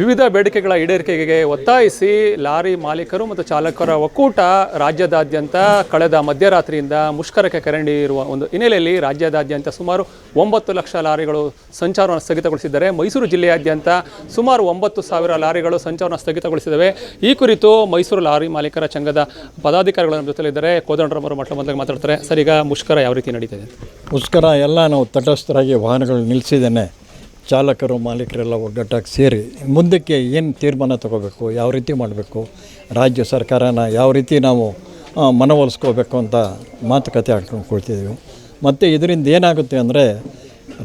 ವಿವಿಧ ಬೇಡಿಕೆಗಳ ಈಡೇರಿಕೆಗೆ ಒತ್ತಾಯಿಸಿ ಲಾರಿ ಮಾಲೀಕರು ಮತ್ತು ಚಾಲಕರ ಒಕ್ಕೂಟ ರಾಜ್ಯದಾದ್ಯಂತ ಕಳೆದ ಮಧ್ಯರಾತ್ರಿಯಿಂದ ಮುಷ್ಕರಕ್ಕೆ ಕರೆಂಡಿ ಇರುವ ಒಂದು ಹಿನ್ನೆಲೆಯಲ್ಲಿ ರಾಜ್ಯದಾದ್ಯಂತ ಸುಮಾರು ಒಂಬತ್ತು ಲಕ್ಷ ಲಾರಿಗಳು ಸಂಚಾರವನ್ನು ಸ್ಥಗಿತಗೊಳಿಸಿದ್ದಾರೆ. ಮೈಸೂರು ಜಿಲ್ಲೆಯಾದ್ಯಂತ ಸುಮಾರು ಒಂಬತ್ತು ಸಾವಿರ ಲಾರಿಗಳು ಸಂಚಾರವನ್ನು ಸ್ಥಗಿತಗೊಳಿಸಿದ್ದಾವೆ ಈ ಕುರಿತು ಮೈಸೂರು ಲಾರಿ ಮಾಲೀಕರ ಸಂಘದ ಪದಾಧಿಕಾರಿಗಳ ನಮ್ಮ ಜೊತೆಲಿದ್ದಾರೆ ಮೊದಲಿಗೆ ಮೊದಲಾಗಿ ಮಾತಾಡ್ತಾರೆ. ಸರ್, ಈಗ ಮುಷ್ಕರ ಯಾವ ರೀತಿ ನಡೀತಿದೆ ಮುಷ್ಕರ ಎಲ್ಲ ನಾವು ತಟಸ್ಥರಾಗಿ ವಾಹನಗಳು ನಿಲ್ಲಿಸಿದ್ದೇನೆ. ಚಾಲಕರು, ಮಾಲೀಕರೆಲ್ಲ ಒಗ್ಗಟ್ಟಾಗಿ ಸೇರಿ ಮುಂದಕ್ಕೆ ಏನು ತೀರ್ಮಾನ ತಗೋಬೇಕು, ಯಾವ ರೀತಿ ಮಾಡಬೇಕು, ರಾಜ್ಯ ಸರ್ಕಾರನ ಯಾವ ರೀತಿ ನಾವು ಮನವೊಲಿಸ್ಕೋಬೇಕು ಅಂತ ಮಾತುಕತೆ ಹಾಕ್ಕೊಂಡು ಕೊಡ್ತಿದ್ದೀವಿ ಮತ್ತು ಇದರಿಂದ ಏನಾಗುತ್ತೆ ಅಂದರೆ,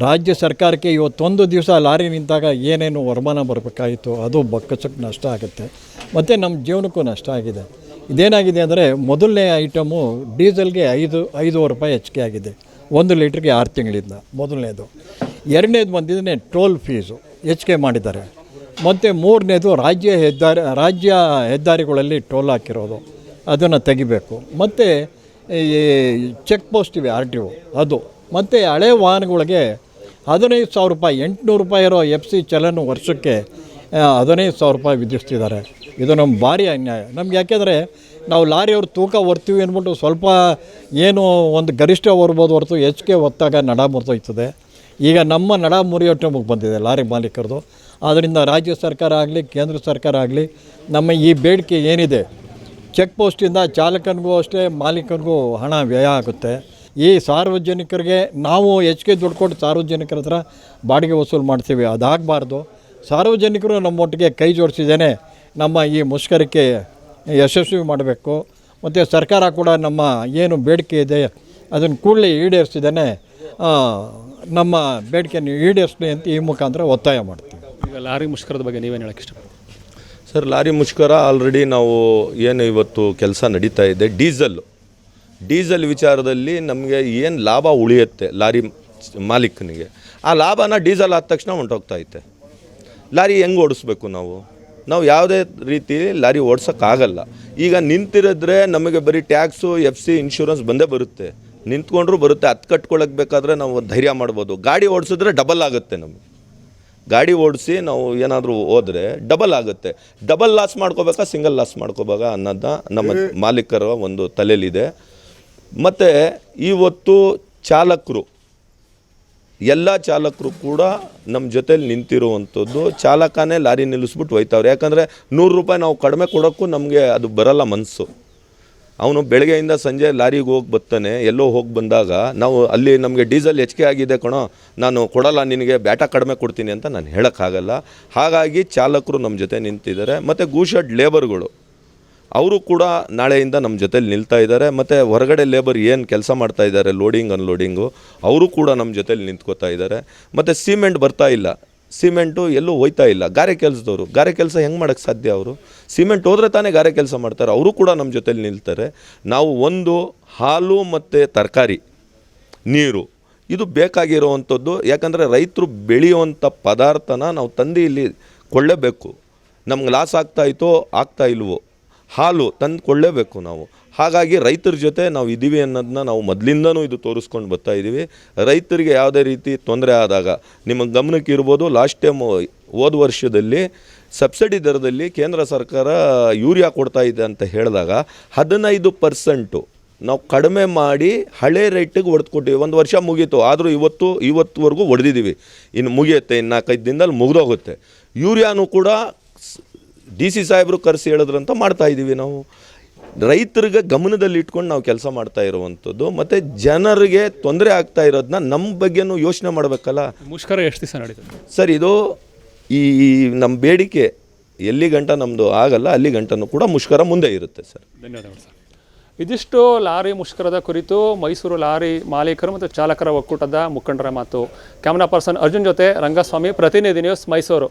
ರಾಜ್ಯ ಸರ್ಕಾರಕ್ಕೆ ಇವತ್ತೊಂದು ದಿವಸ ಲಾರಿ ನಿಂತಾಗ ಏನೇನು ವರಮಾನ ಬರಬೇಕಾಯಿತು ಅದು ಬಕ್ಕಸಕ್ಕೆ ನಷ್ಟ ಆಗುತ್ತೆ. ಮತ್ತು ನಮ್ಮ ಜೀವನಕ್ಕೂ ನಷ್ಟ ಆಗಿದೆ. ಇದೇನಾಗಿದೆ ಅಂದರೆ, ಮೊದಲನೇ ಐಟಮು ಡೀಸೆಲ್ಗೆ ಐದು, ಐದೂವರೆ ರೂಪಾಯಿ ಹೆಚ್ಚಿಗೆ ಆಗಿದೆ. ಒಂದು ಲೀಟ್ರಿಗೆ ಆರು ತಿಂಗಳಿಂದ ಮೊದಲನೇದು. ಎರಡನೇದು ಬಂದಿದ್ದೇನೆ ಟೋಲ್ ಫೀಸು ಹೆಚ್ಚಿಗೆ ಮಾಡಿದ್ದಾರೆ. ಮತ್ತು ಮೂರನೇದು ರಾಜ್ಯ ಹೆದ್ದಾರಿ, ರಾಜ್ಯ ಹೆದ್ದಾರಿಗಳಲ್ಲಿ ಟೋಲ್ ಹಾಕಿರೋದು. ಅದನ್ನು ತೆಗಿಬೇಕು. ಮತ್ತು ಈ ಚೆಕ್ ಪೋಸ್ಟ್ ಇವೆ ಆರ್ ಟಿ ಒ ಅದು. ಮತ್ತು ಹಳೆ ವಾಹನಗಳಿಗೆ ಹದಿನೈದು ಸಾವಿರ ರೂಪಾಯಿ, ಎಂಟುನೂರು ರೂಪಾಯಿ ಇರೋ ಎಫ್ ಸಿ ಚಲನ್ ವರ್ಷಕ್ಕೆ ಹದಿನೈದು ಸಾವಿರ ರೂಪಾಯಿ ವಿಧಿಸ್ತಿದ್ದಾರೆ. ಇದು ನಮ್ಮ ಭಾರಿ ಅನ್ಯಾಯ. ನಮ್ಗೆ ಯಾಕೆಂದರೆ ನಾವು ಲಾರಿಯವ್ರು ತೂಕ ಹೊರ್ತೀವಿ ಅಂದ್ಬಿಟ್ಟು ಸ್ವಲ್ಪ ಏನು ಒಂದು ಗರಿಷ್ಠ ಹೊರ್ಬೋದು ಹೊರತು ಹೆಚ್ಚಿಗೆ ಹೊತ್ತಾಗ ನಡ ಮುರಿದೋಯ್ತದೆ ಈಗ ನಮ್ಮ ನಡ ಮುರಿಯೋ ಟೈಮಿಗೆ ಬಂದಿದೆ ಲಾರಿ ಮಾಲೀಕರದು. ಆದ್ದರಿಂದ ರಾಜ್ಯ ಸರ್ಕಾರ ಆಗಲಿ, ಕೇಂದ್ರ ಸರ್ಕಾರ ಆಗಲಿ, ನಮ್ಮ ಈ ಬೇಡಿಕೆ ಏನಿದೆ, ಚೆಕ್ ಪೋಸ್ಟಿಂದ ಚಾಲಕನಿಗೂ ಅಷ್ಟೇ ಮಾಲೀಕನಿಗೂ ಹಣ ವ್ಯಯ ಆಗುತ್ತೆ. ಈ ಸಾರ್ವಜನಿಕರಿಗೆ ನಾವು ಹೆಚ್ಚಿಗೆ ದುಡ್ಡು ಕೊಟ್ಟು ಸಾರ್ವಜನಿಕರ ಹತ್ರ ಬಾಡಿಗೆ ವಸೂಲು ಮಾಡ್ತೀವಿ, ಅದಾಗಬಾರ್ದು. ಸಾರ್ವಜನಿಕರು ನಮ್ಮೊಟ್ಟಿಗೆ ಕೈ ಜೋಡಿಸಿದ್ದೇನೆ, ನಮ್ಮ ಈ ಮುಷ್ಕರಕ್ಕೆ ಯಶಸ್ವಿ ಮಾಡಬೇಕು. ಮತ್ತು ಸರ್ಕಾರ ಕೂಡ ನಮ್ಮ ಏನು ಬೇಡಿಕೆ ಇದೆ, ಅದನ್ನು ಕೂಡಲೇ ಈಡೇರಿಸಿದ್ದೇನೆ. ನಮ್ಮ ಬೇಡಿಕೆಯನ್ನು ಈಡೇರಿಸಲಿ ಅಂತ ಈ ಮುಖಾಂತರ ಒತ್ತಾಯ ಮಾಡ್ತೀವಿ. ಈಗ ಲಾರಿ ಮುಷ್ಕರದ ಬಗ್ಗೆ ನೀವೇನು ಹೇಳಕ್ಕೆ ಇಷ್ಟಪಡ್ತೀವಿ ಸರ್ ಲಾರಿ ಮುಷ್ಕರ ಆಲ್ರೆಡಿ ನಾವು ಏನು ಇವತ್ತು ಕೆಲಸ ನಡೀತಾ ಇದೆ. ಡೀಸೆಲ್ಲು ಡೀಸೆಲ್ ವಿಚಾರದಲ್ಲಿ ನಮಗೆ ಏನು ಲಾಭ ಉಳಿಯುತ್ತೆ ಲಾರಿ ಮಾಲೀಕನಿಗೆ? ಆ ಲಾಭನ ಡೀಸೆಲ್ ಆದ ತಕ್ಷಣ ಹೊಂಟೋಗ್ತಾ ಐತೆ. ಲಾರಿ ಹೆಂಗೆ ಓಡಿಸ್ಬೇಕು ನಾವು? ನಾವು ಯಾವುದೇ ರೀತಿ ಲಾರಿ ಓಡ್ಸೋಕ್ಕಾಗಲ್ಲ. ಈಗ ನಿಂತಿರಿದ್ರೆ ನಮಗೆ ಬರೀ ಟ್ಯಾಕ್ಸು ಎಫ್ ಸಿ ಇನ್ಶೂರೆನ್ಸ್ ಬಂದೇ ಬರುತ್ತೆ. ನಿಂತ್ಕೊಂಡ್ರೂ ಬರುತ್ತೆ ಹತ್ತು ಕಟ್ಕೊಳಕ್ಕೆ ಬೇಕಾದರೆ ನಾವು ಧೈರ್ಯ ಮಾಡ್ಬೋದು. ಗಾಡಿ ಓಡಿಸಿದ್ರೆ ಡಬಲ್ ಆಗುತ್ತೆ ನಮಗೆ. ಗಾಡಿ ಓಡಿಸಿ ನಾವು ಏನಾದರೂ ಹೋದರೆ ಡಬಲ್ ಆಗುತ್ತೆ. ಡಬಲ್ ಲಾಸ್ ಮಾಡ್ಕೋಬೇಕಾ ಸಿಂಗಲ್ ಲಾಸ್ ಮಾಡ್ಕೋಬೇಕ ಅನ್ನೋದನ್ನ ನಮ್ಮ ಮಾಲೀಕರ ಒಂದು ತಲೆಯಲ್ಲಿದೆ. ಮತ್ತು ಇವತ್ತು ಚಾಲಕರು ಎಲ್ಲ ಚಾಲಕರು ಕೂಡ ನಮ್ಮ ಜೊತೇಲಿ ನಿಂತಿರುವಂಥದ್ದು ಚಾಲಕನೇ ಲಾರಿ ನಿಲ್ಲಿಸ್ಬಿಟ್ಟು ಹೋಯ್ತವ್ರೆ. ಯಾಕಂದರೆ ನೂರು ರೂಪಾಯಿ ನಾವು ಕಡಿಮೆ ಕೊಡೋಕ್ಕೂ ನಮಗೆ ಅದು ಬರಲ್ಲ ಮನಸ್ಸು ಅವನು ಬೆಳಗ್ಗೆಯಿಂದ ಸಂಜೆ ಲಾರಿಗೆ ಹೋಗಿ ಬರ್ತಾನೆ, ಎಲ್ಲೋ ಹೋಗಿ ಬಂದಾಗ, ನಾವು ಅಲ್ಲಿ ನಮಗೆ ಡೀಸೆಲ್ ಹೆಚ್ಚಿಗೆ ಆಗಿದೆ ಕಣೋ, ನಾನು ಕೊಡಲ್ಲ, ನಿನಗೆ ಬ್ಯಾಟ ಕಡಿಮೆ ಕೊಡ್ತೀನಿ ಅಂತ ನಾನು ಹೇಳೋಕ್ಕಾಗಲ್ಲ. ಹಾಗಾಗಿ ಚಾಲಕರು ನಮ್ಮ ಜೊತೆ ನಿಂತಿದ್ದಾರೆ, ಮತ್ತು ಗೂಶಡ್ ಲೇಬರ್ಗಳು. ಅವರು ಕೂಡ ನಾಳೆಯಿಂದ ನಮ್ಮ ಜೊತೆಲಿ ನಿಲ್ತಾ ಇದ್ದಾರೆ, ಮತ್ತು ಹೊರಗಡೆ ಲೇಬರ್ ಏನು ಕೆಲಸ ಮಾಡ್ತಾ ಇದ್ದಾರೆ, ಲೋಡಿಂಗ್, ಅನ್ಲೋಡಿಂಗು, ಅವರು ಕೂಡ ನಮ್ಮ ಜೊತೇಲಿ ನಿಂತ್ಕೋತಾ ಇದ್ದಾರೆ. ಮತ್ತು ಸಿಮೆಂಟ್ ಬರ್ತಾ ಇಲ್ಲ. ಸಿಮೆಂಟು ಎಲ್ಲೂ ಹೋಯ್ತಾ ಇಲ್ಲ. ಗಾರೆ ಕೆಲಸದವರು. ಗಾರೆ ಕೆಲಸ ಹೆಂಗೆ ಮಾಡೋಕ್ಕೆ ಸಾಧ್ಯ ಅವರು? ಸಿಮೆಂಟ್ ಹೋದರೆ ತಾನೇ ಗಾರೆ ಕೆಲಸ ಮಾಡ್ತಾರೆ. ಅವರು ಕೂಡ ನಮ್ಮ ಜೊತೆಯಲ್ಲಿ ನಿಲ್ತಾರೆ. ನಾವು ಒಂದು ಹಾಲು ಮತ್ತು ತರಕಾರಿ, ನೀರು. ಇದು ಬೇಕಾಗಿರುವಂಥದ್ದು. ಯಾಕಂದರೆ ರೈತರು ಬೆಳೆಯುವಂಥ ಪದಾರ್ಥನ ನಾವು ತಂದು ಇಲ್ಲಿ ಕೊಳ್ಳೇಬೇಕು. ನಮ್ಗೆ ಲಾಸ್ ಆಗ್ತಾಯಿತೋ ಆಗ್ತಾ ಇಲ್ವೋ, ಹಾಲು ತಂದು ಕೊಳ್ಳೇಬೇಕು ನಾವು. ಹಾಗಾಗಿ ರೈತರ ಜೊತೆ ನಾವು ಇದ್ದೀವಿ ಅನ್ನೋದನ್ನ ನಾವು ಮೊದಲಿಂದನೂ ಇದು ತೋರಿಸ್ಕೊಂಡು ಬರ್ತಾ ಇದ್ದೀವಿ. ರೈತರಿಗೆ ಯಾವುದೇ ರೀತಿ ತೊಂದರೆ ಆದಾಗ ನಿಮ್ಮ ಗಮನಕ್ಕೆ ಇರ್ಬೋದು. ಲಾಸ್ಟ್ ಟೈಮ್ ಹೋದ ವರ್ಷದಲ್ಲಿ ಸಬ್ಸಿಡಿ ದರದಲ್ಲಿ ಕೇಂದ್ರ ಸರ್ಕಾರ ಯೂರಿಯಾ ಕೊಡ್ತಾ ಇದೆ ಅಂತ ಹೇಳಿದಾಗ ಹದಿನೈದು ಪರ್ಸೆಂಟು ನಾವು ಕಡಿಮೆ ಮಾಡಿ ಹಳೆ ರೇಟಿಗೆ ಹೊಡೆದು ಕೊಟ್ಟಿವಿ ಒಂದು ವರ್ಷ ಮುಗೀತು. ಆದರೂ ಇವತ್ತು, ಇವತ್ತುವರೆಗೂ ಹೊಡೆದಿದ್ದೀವಿ. ಇನ್ನು ಮುಗಿಯುತ್ತೆ. ಇನ್ನು ನಾಲ್ಕೈದು ದಿನದಲ್ಲಿ ಮುಗಿದೋಗುತ್ತೆ. ಯೂರಿಯಾನು ಕೂಡ ಡಿ ಸಿ ಸಾಹೇಬರು ಕರೆಸಿ ಹೇಳಿದ್ರಂತ ಮಾಡ್ತಾ ಇದ್ದೀವಿ ನಾವು. ರೈತರಿಗೆ ಗಮನದಲ್ಲಿ ಇಟ್ಕೊಂಡು ನಾವು ಕೆಲಸ ಮಾಡ್ತಾ ಇರುವಂಥದ್ದು ಮತ್ತು ಜನರಿಗೆ ತೊಂದರೆ ಆಗ್ತಾ ಇರೋದನ್ನ ನಮ್ಮ ಬಗ್ಗೆನೂ ಯೋಚನೆ ಮಾಡಬೇಕಲ್ಲ? ಮುಷ್ಕರ ಎಷ್ಟು ದಿವಸ ನಡೀತದೆ? ಸರ್ ಇದು ಈ ಈ ನಮ್ಮ ಬೇಡಿಕೆ ಎಲ್ಲಿ ಗಂಟ ನಮ್ಮದು ಆಗಲ್ಲ ಅಲ್ಲಿ ಗಂಟನೂ ಕೂಡ ಮುಷ್ಕರ ಮುಂದೆ ಇರುತ್ತೆ ಸರ್. ಧನ್ಯವಾದಗಳು ಸರ್. ಇದಿಷ್ಟು ಲಾರಿ ಮುಷ್ಕರದ ಕುರಿತು ಮೈಸೂರು ಲಾರಿ ಮಾಲೀಕರು ಮತ್ತು ಚಾಲಕರ ಒಕ್ಕೂಟದ ಮುಖಂಡರ ಮಾತು. ಕ್ಯಾಮ್ರಾ ಪರ್ಸನ್ ಅರ್ಜುನ್ ಜೊತೆ ರಂಗಸ್ವಾಮಿ ಪ್ರತಿನಿಧಿ ನ್ಯೂಸ್ ಮೈಸೂರು.